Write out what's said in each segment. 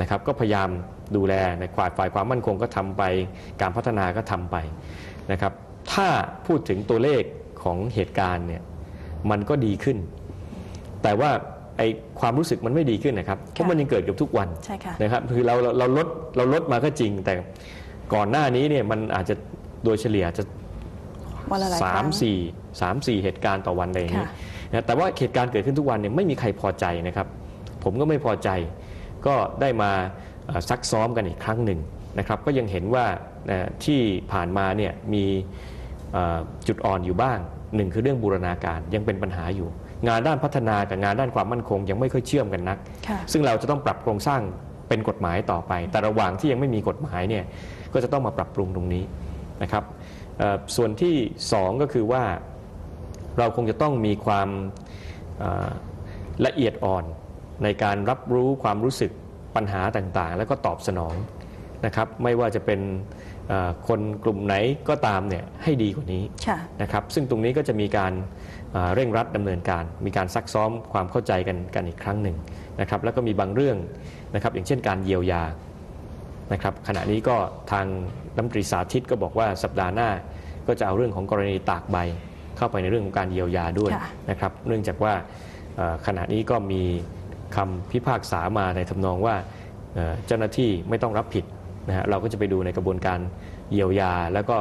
นะครับก็พยายามดูแลในฝ่ายฝ่ายความมั่นคงก็ทำไป การพัฒนาก็ทำไปนะครับถ้าพูดถึงตัวเลขของเหตุการณ์เนี่ยมันก็ดีขึ้น แต่ว่าไอความรู้สึกมันไม่ดีขึ้นนะครับเพราะมันยังเกิดกับทุกวันใช่ค่ะนะครับคือเราเราเราลดเราลดมาก็จริง แต่ก่อนหน้านี้เนี่ยมันอาจจะโดยเฉลี่ยจะวันละหลายคสารั้มงสี่สามสี่เหตุการณ์ต่อวันอะไรอย่างนี้ค่ะนะแต่ว่าเหตุการณ์เกิดขึ้นทุกวันเนี่ยไม่มีใครพอใจนะครับ ผมก็ไม่พอใจ ก็ได้มาเอ่อซักซ้อมกันอีกครั้งหนึ่งนะครับก็ยังเห็นว่าเอ่อที่ผ่านมาเนี่ยมีเอ่อจุดอ่อนอยู่บ้างหนึ่งคือเรื่องบูรณาการยังเป็นปัญหาอยู่ งานด้านพัฒนากับงานด้านความมั่นคง ยังไม่ค่อยเชื่อมกันนักค่ะซึ่งเราจะต้องปรับโครงสร้างเป็นกฎหมายต่อไป แต่ระหว่างที่ยังไม่มีกฎหมายเนี่ยก็จะต้องมาปรับปรุงตรงนี้นะครับเอ่อส่วนที่สองก็คือว่าเราคงจะต้องมีความเอ่อละเอียดอ่อน ในการรับรู้ความรู้สึกปัญหาต่างๆ แล้วก็ตอบสนองนะครับไม่ว่าจะเป็นเอ่อคนกลุ่มไหนก็ตามเนี่ยให้ดีกว่านี้ค่ะนะครับซึ่งตรงนี้ก็จะมีการเอ่อเร่งรัดดำเนินการ มีการซักซ้อมความเข้าใจกันกันอีกครั้งหนึ่งนะครับแล้วก็มีบางเรื่องนะครับอย่างเช่นการเยียวยานะครับขณะนี้ก็ทางรัฐมนตรีสาธิตก็บอกว่าสัปดาห์หน้าก็จะเอาเรื่องของกรณีตากใบ เข้าไปในเรื่องของการเยียวยาด้วยค่ะนะครับเนื่องจากว่าเอ่อขณะนี้ก็มี คำพิพากษามาในทำนองว่าเอ่อเจ้าหน้าที่ไม่ต้องรับผิดนะฮะเราก็จะไปดูในกระบวนการเยียวยา แล้วก็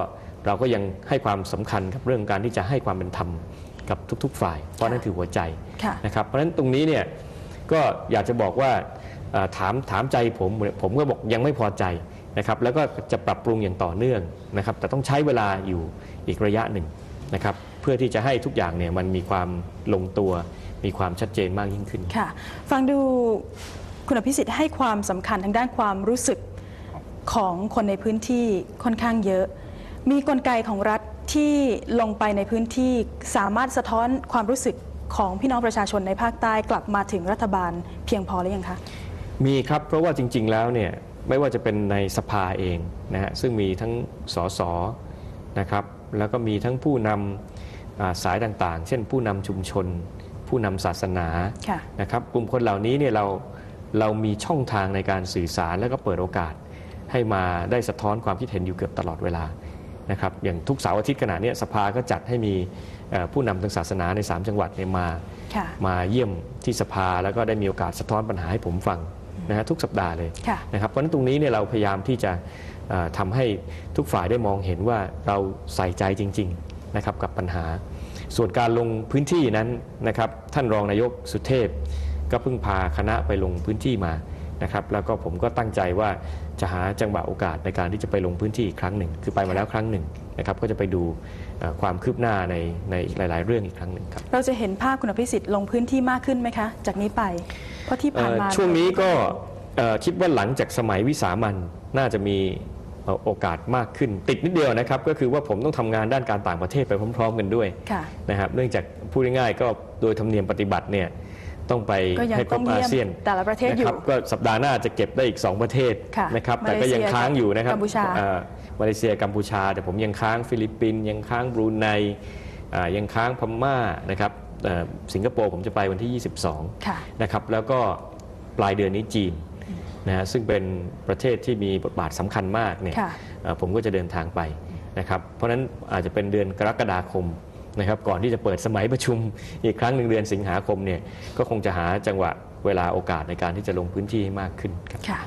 เราก็ยังให้ความสำคัญกับเรื่องการที่จะให้ความเป็นธรรมกับทุก ๆ ฝ่าย เพราะนั่นคือหัวใจค่ะนะครับเพราะฉะนั้นตรงนี้เนี่ยก็อยากจะบอกว่าเอ่อถามถามใจผมผมก็บอกยังไม่พอใจนะครับแล้วก็จะปรับปรุงอย่างต่อเนื่องนะครับแต่ต้องใช้เวลาอยู่อีกระยะหนึ่งนะครับเพื่อที่จะให้ทุกอย่างเนี่ยมันมีความลงตัว มีความชัดเจนมากยิ่งขึ้น ค่ะ ฟังดูคุณอภิสิทธิ์ให้ความสำคัญทางด้านความรู้สึกของคนในพื้นที่ค่อนข้างเยอะ มีกลไกของรัฐที่ลงไปในพื้นที่สามารถสะท้อนความรู้สึกของพี่น้องประชาชนในภาคใต้กลับมาถึงรัฐบาลเพียงพอหรือยังคะ มีครับ เพราะว่าจริง ๆ แล้วเนี่ยไม่ว่าจะเป็นในสภาเองนะฮะซึ่งมีทั้งสสนะครับ แล้วก็มีทั้งผู้นำอ่า สายต่างๆ เช่นผู้นำชุมชน ผู้นำศาสนาค่ะนะครับกลุ่มคนเหล่านี้เนี่ยเราเรามีช่องทางในการสื่อสารแล้วก็เปิดโอกาส ให้มาได้สะท้อนความคิดเห็นอยู่เกือบตลอดเวลานะครับอย่างทุกเสาร์อาทิตย์ขณะเนี้ยสภาก็จัดให้มีเอ่อผู้นำทางศาสนาใน 3 จังหวัดเนี่ยมาค่ะมาเยี่ยมที่สภาแล้วก็ได้มีโอกาสสะท้อนปัญหาให้ผมฟังนะฮะทุกสัปดาห์เลยค่ะนะครับเพราะฉะนั้นตรงนี้เนี่ยเราพยายามที่จะเอ่อทำให้ทุกฝ่ายได้มองเห็นว่าเราใส่ใจจริง ๆ นะครับกับปัญหา ส่วนการลงพื้นที่นั้นนะครับท่านรองนายกสุเทพ ก็เพิ่งพาคณะไปลงพื้นที่มานะครับแล้วก็ผมก็ตั้งใจว่าจะหาจังหวะโอกาสในการที่จะไปลงพื้นที่อีกครั้งหนึ่ง คือไปมาแล้วครั้งหนึ่งนะครับก็จะไปดูเอ่อความคืบหน้าในในหลาย ๆ เรื่องอีกครั้งหนึ่งครับเราจะเห็นภาพคุณอภิสิทธิ์ลงพื้นที่มากขึ้นไหมคะ จากนี้ไปเพราะที่ผ่านมาเอ่อช่วงนี้ก็เอ่อคิดว่าหลังจากสมัยวิสามันน่าจะมีเอ่อ โอกาสมากขึ้น ติดนิดเดียวนะครับ ก็คือว่าผมต้องทำงานด้านการต่างประเทศไปพร้อม ๆ กันด้วยค่ะนะครับเนื่องจากพูดง่ายๆก็โดยธรรมเนียมปฏิบัติเนี่ยต้องไปก็ยังให้ครต้อบงอาเยี่ยมเซียนแต่ละประเทศอยู่นะครับก็สัปดาห์หน้าจะเก็บได้อีก 2 ประเทศค่ะนะครับแต่มาเลก็เซียยังค้างอยู่นะครับกัมพูชาเอ่อมาเลเซียกัมพูชา แต่ผมยังค้างฟิลิปปินส์ยังค้างบรูไนอ่ายังค้างพม่านะครับเอ่อสิงคโปร์ผมจะไปวันที่ 22ค่ะนะครับแล้วก็ปลายเดือนนี้จีน นะฮะซึ่งเป็นประเทศที่มีบทบาทสำคัญมากเนี่ยค่ะเอ่อผมก็จะเดินทางไปนะครับเพราะฉะนั้นอาจจะเป็นเดือนกรกฎาคมนะครับก่อนที่จะเปิดสมัยประชุมอีกครั้งหนึ่งเดือนสิงหาคมเนี่ยก็คงจะหาจังหวะเวลาโอกาสในการที่จะลงพื้นที่ให้มากขึ้นครับค่ะ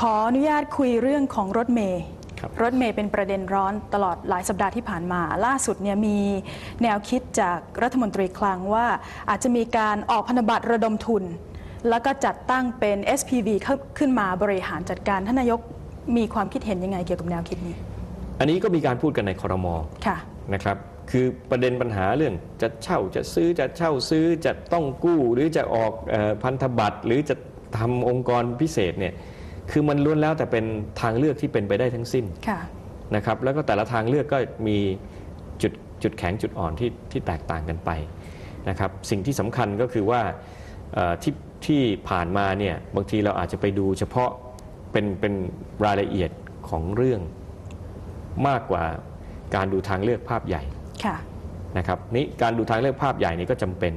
ขออนุญาตคุยเรื่องของรถเมย์ครับรถเมย์เป็นประเด็นร้อนตลอดหลายสัปดาห์ที่ผ่านมา ล่าสุดเนี่ยมีแนวคิดจากรัฐมนตรีคลังว่าอาจจะมีการออกพันธบัตรระดมทุน แล้วก็จัดตั้งเป็น SPV เข้าขึ้นมาบริหารจัดการท่านนายกมีความคิดเห็นยังไงเกี่ยวกับแนวคิดนี้ อันนี้ก็มีการพูดกันในคอรมอค่ะนะครับคือประเด็นปัญหาเรื่องจะเช่าจะซื้อจะเช่าซื้อจะต้องกู้หรือจะออกเออพันธบัตรหรือจะทำองค์กรพิเศษเนี่ยคือมันล้วนแล้วแต่เป็นทางเลือกที่เป็นไปได้ทั้งสิ้นค่ะนะครับแล้วก็แต่ละทางเลือกก็มีจุดจุดแข็งจุดอ่อนที่ที่แตกต่างกันไปนะครับสิ่งที่สำคัญก็คือว่าเอ่อที่ ที่ผ่านมาเนี่ยบางทีเราอาจจะไปดูเฉพาะเป็นเป็นรายละเอียดของเรื่องมากกว่าการดูทางเลือกภาพใหญ่ค่ะนะครับนี่การดูทางเลือกภาพใหญ่นี่ก็จำเป็น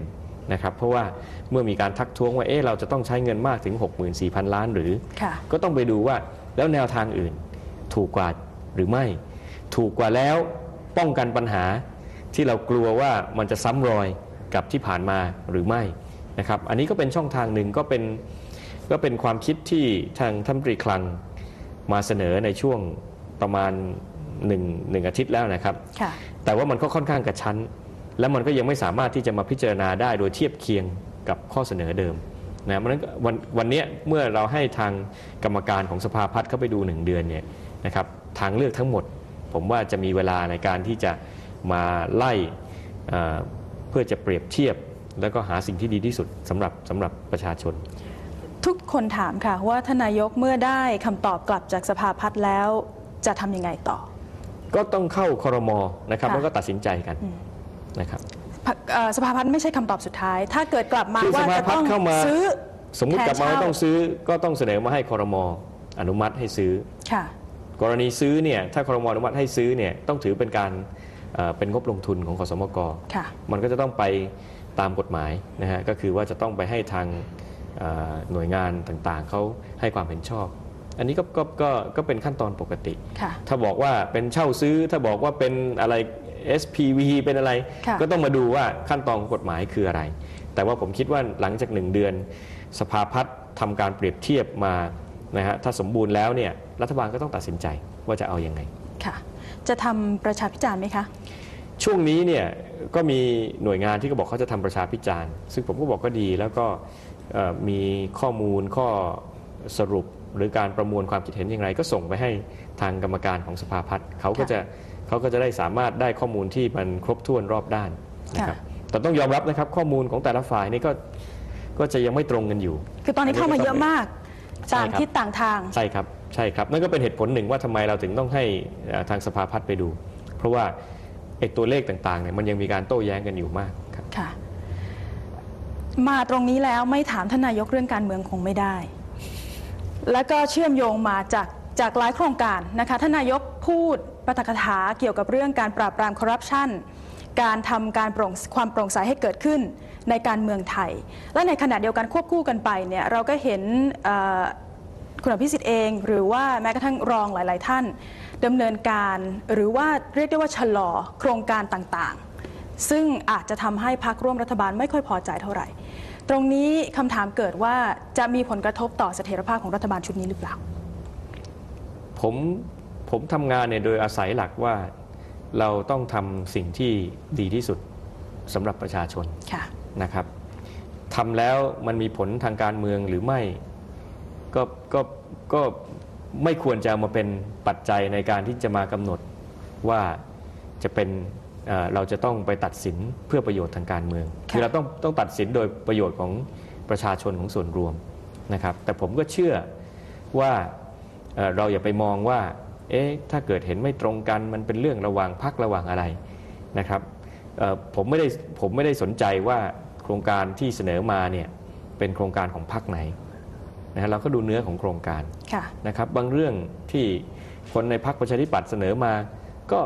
นะครับเพราะว่าเมื่อมีการทักท้วงว่าเอ๊ะเราจะต้องใช้เงินมากถึง 64,000 ล้านหรือค่ะก็ต้องไปดูว่าแล้วแนวทางอื่นถูกกว่าหรือไม่ ถูกกว่าแล้วป้องกันปัญหาที่เรากลัวว่ามันจะซ้ำรอยกับที่ผ่านมาหรือไม่ นะครับอันนี้ก็เป็นช่องทางหนึ่งก็เป็นก็เป็นความคิดที่ทางท่านรัฐมนตรีคลังมาเสนอในช่วงประมาณหนึ่งหนึ่งอาทิตย์แล้วนะครับค่ะแต่ว่ามันก็ค่อนข้างกระชั้น และมันก็ยังไม่สามารถที่จะมาพิจารณาได้โดยเทียบเคียงกับข้อเสนอเดิมนะเพราะฉะนั้นวันวันเนี้ยเมื่อเราให้ทางกรรมการของสภาพัฒน์เข้าไปดูหนึ่งเดือนเนี่ยนะครับทางเลือกทั้งหมด ผมว่าจะมีเวลาในการที่จะมาไล่เอ่อเพื่อจะเปรียบเทียบ แล้วก็หาสิ่งที่ดีที่สุดสำหรับสำหรับประชาชน ทุกคนถามค่ะว่าท่านนายกเมื่อได้คำตอบกลับจากสภาพัฒน์แล้วจะทำยังไงต่อ ก็ต้องเข้าครมนะครับค่ะ แล้วก็ตัดสินใจกันอืมนะครับ พรรคเอ่อสภาพัฒน์ไม่ใช่คำตอบสุดท้าย ถ้าเกิดกลับมาคือว่าสภาจะพัฒน์ต้องเข้ามา ซื้อ สมมุติกลับมาแทนเช่า ว่าต้องซื้อก็ต้องเสนอมาให้ครมอนุมัติให้ซื้อ ค่ะ กรณีซื้อเนี่ยถ้าครมอนุมัติให้ซื้อเนี่ยต้องถือเป็นการเอ่อเป็นงบลงทุนของขสมกค่ะ มันก็จะต้องไป ตามกฎหมายนะฮะก็คือว่าจะต้องไปให้ทางเอ่อหน่วยงานต่างๆเขาให้ความเห็นชอบ อันนี้ก็ก็ก็ก็เป็นขั้นตอนปกติค่ะถ้าบอกว่าเป็นเช่าซื้อ ถ้าบอกว่าเป็นอะไร SPV เป็นอะไรค่ะก็ต้องมาดูว่าขั้นตอนของกฎหมายคืออะไร แต่ว่าผมคิดว่าหลังจากหนึ่งเดือน สภาพัฒน์ทำการเปรียบเทียบมานะฮะถ้าสมบูรณ์แล้วเนี่ยรัฐบาลก็ต้องตัดสินใจว่าจะเอาอยัางไงค่ะ จะทำประชาพิจารณ์ไหมคะ ช่วงนี้เนี่ยก็มีหน่วยงานที่ก็บอกเขาจะทำประชาพิจารณ์ ซึ่งผมก็บอกก็ดีแล้วก็เอ่อมีข้อมูลข้อสรุปหรือการประมวลความคิดเห็นอย่างไร ก็ส่งไปให้ทางกรรมการของสภาพัฒน์เขาก็จะเขาก็จะได้สามารถได้ข้อมูลที่มันครบถ้วนรอบด้านนะครับค่ะแต่ต้องยอมรับนะครับข้อมูลของแต่ละฝ่ายนี่ก็ก็จะยังไม่ตรงกันอยู่ คือตอนนี้เข้ามาเยอะมากใช่ต่างครับทิศต่างทางใช่ครับใช่ครับนั่นก็เป็นเหตุผลหนึ่งว่าทำไมเราถึงต้องให้เอ่อทางสภาพัฒน์ไปดู เพราะว่า ไอ้ตัวเลขต่างๆเนี่ยมันยังมีการโต้แย้งกันอยู่มากครับค่ะ มาตรงนี้แล้วไม่ถามท่านนายกเรื่องการเมืองคงไม่ได้ แล้วก็เชื่อมโยงมาจากจากหลายโครงการนะคะท่านนายกพูดปาฐกถาเกี่ยวกับเรื่องการปราบปรามคอร์รัปชันการทำการโปร่งความโปร่งใสให้เกิดขึ้นในการเมืองไทย และในขณะเดียวกันควบคู่กันไปเนี่ยเราก็เห็นคุณอภิสิทธิ์เอง หรือว่าแม้กระทั่งรองหลาย ๆ ท่าน ดำเนินการหรือว่าเรียกได้ว่าชะลอโครงการต่างๆ ซึ่งอาจจะทำให้พักร่วมรัฐบาลไม่ค่อยพอใจเท่าไหร่ ตรงนี้คำถามเกิดว่าจะมีผลกระทบต่อเสถียรภาพของรัฐบาลชุดนี้หรือเปล่า ผมผมทำงานเนี่ยโดยอาศัยหลักว่าเราต้องทำสิ่งที่ดีที่สุดสำหรับประชาชนค่ะนะครับทำแล้วมันมีผลทางการเมืองหรือไม่ก็ก็ก็ ไม่ควรจะเอามาเป็นปัจจัยในการที่จะมากำหนดว่าจะเป็นเอ่อเราจะต้องไปตัดสินเพื่อประโยชน์ทางการเมืองค่ะคือเราต้องต้องตัดสินโดยประโยชน์ของประชาชนของส่วนรวมนะครับ แต่ผมก็เชื่อว่าเอ่อเราอย่าไปมองว่า เอ๊ะถ้าเกิดเห็นไม่ตรงกันมันเป็นเรื่องระหว่างพักระหว่างอะไรนะครับเอ่อผมไม่ได้ผมไม่ได้สนใจว่าโครงการที่เสนอมาเนี่ยเป็นโครงการของพักไหน นะฮะเราก็ดูเนื้อของโครงการค่ะนะครับบางเรื่องที่คนในพรรคประชาธิปัตย์เสนอมา ก็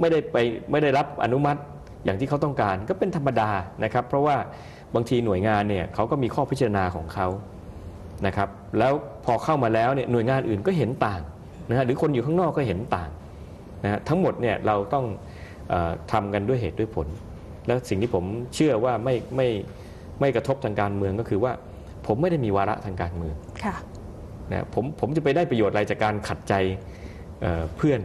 ไม่ได้ไปไม่ได้รับอนุมัติอย่างที่เขาต้องการก็เป็นธรรมดานะครับ เพราะว่าบางทีหน่วยงานเนี่ยเขาก็มีข้อพิจารณาของเขานะครับแล้วพอเข้ามาแล้วเนี่ยหน่วยงานอื่นก็เห็นต่างนะฮะหรือคนอยู่ข้างนอกก็เห็นต่างนะฮะทั้งหมดเนี่ยเราต้องเออทำกันด้วยเหตุด้วยผล แล้วสิ่งที่ผมเชื่อว่าไม่ไม่ไม่กระทบทางการเมืองก็คือว่า ผมไม่ได้มีวาระทางการเมืองค่ะนะผมผมจะไปได้ประโยชน์อะไรจากการขัดใจเอ่อเพื่อน